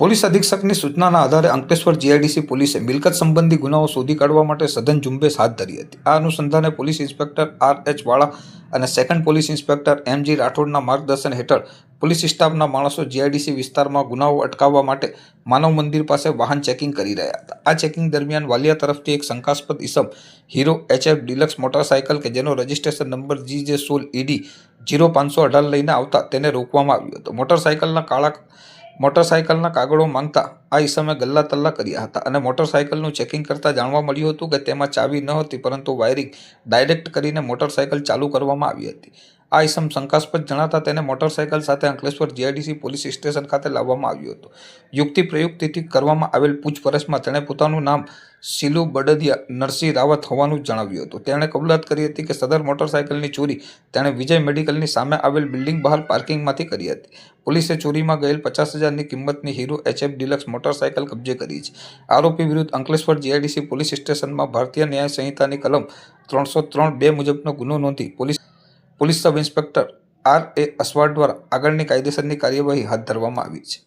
Police અધિક્ષકની સૂચનાના આધારે Ankleshwar GIDC પોલીસે મિલકત સંબંધી ગુનાઓ શોધી કાઢવા માટે સઘન ઝુંબેશ હાથ ધરી હતી. આ અનુસંધાને પોલીસ ઇન્સ્પેક્ટર આર એચ વાળા અને second police inspector M G રાઠોડના માર્ગદર્શન હેઠળ પોલીસ સ્ટાફના માણસો જીઆઈડીસી વિસ્તારમાં ગુનાઓ અટકાવવા માટે માનવ મંદિર પાસે વાહન ચેકિંગ કરી રહ્યા હતા. આ ચેકિંગ દરમિયાન વાલિયા તરફથી એક શંકાસ્પદ ઇસમ હીરો એચએફ ડિલક્સ મોટરસાયકલ કે જેનો રજિસ્ટ્રેશન નંબર જી જે સોલ ઈડી જીરો પાંચસો અઢાર લઈને આવતા તેને રોકવામાં આવ્યો હતો. મોટરસાયકલના કાળા મોટરસાયકલના કાગળો માંગતા આ ઈસમે ગલ્લા તલ્લા કર્યા હતા અને મોટરસાયકલનું ચેકિંગ કરતા જાણવા મળ્યું હતું કે તેમાં ચાવી ન હતી પરંતુ વાયરિંગ ડાયરેક્ટ કરીને મોટરસાયકલ ચાલુ કરવામાં આવી હતી. આ ઇસમ શંકાસ્પદ જણાતા તેને મોટરસાયકલ સાથે અંકલેશ્વર જીઆઈડીસી પોલીસ સ્ટેશન ખાતે લાવવામાં આવ્યું હતું. યુક્તિ પ્રયુક્તિથી કરવામાં આવેલ પૂછપરછમાં તેણે પોતાનું નામ શીલુ બડદિયા નરસિંહ રાવત હોવાનું જણાવ્યું હતું. તેણે કબૂલાત કરી હતી કે સદર મોટરસાયકલની ચોરી તેણે વિજય મેડિકલની સામે આવેલ બિલ્ડિંગ બહાર પાર્કિંગમાંથી કરી હતી. પોલીસે ચોરીમાં ગયેલ પચાસ હજારની કિંમતની હીરો એચએફ ડિલક્સ મોટરસાયકલ કબજે કરી છે. આરોપી વિરુદ્ધ અંકલેશ્વર જીઆઈડીસી પોલીસ સ્ટેશનમાં ભારતીય ન્યાય સંહિતાની કલમ ત્રણસો ત્રણ બે મુજબનો ગુનો નોંધી police police sub inspector R A Asvad દ્વારા આગળની કાયદેસરની કાર્યવાહી હાથ ધરવામાં આવી છે.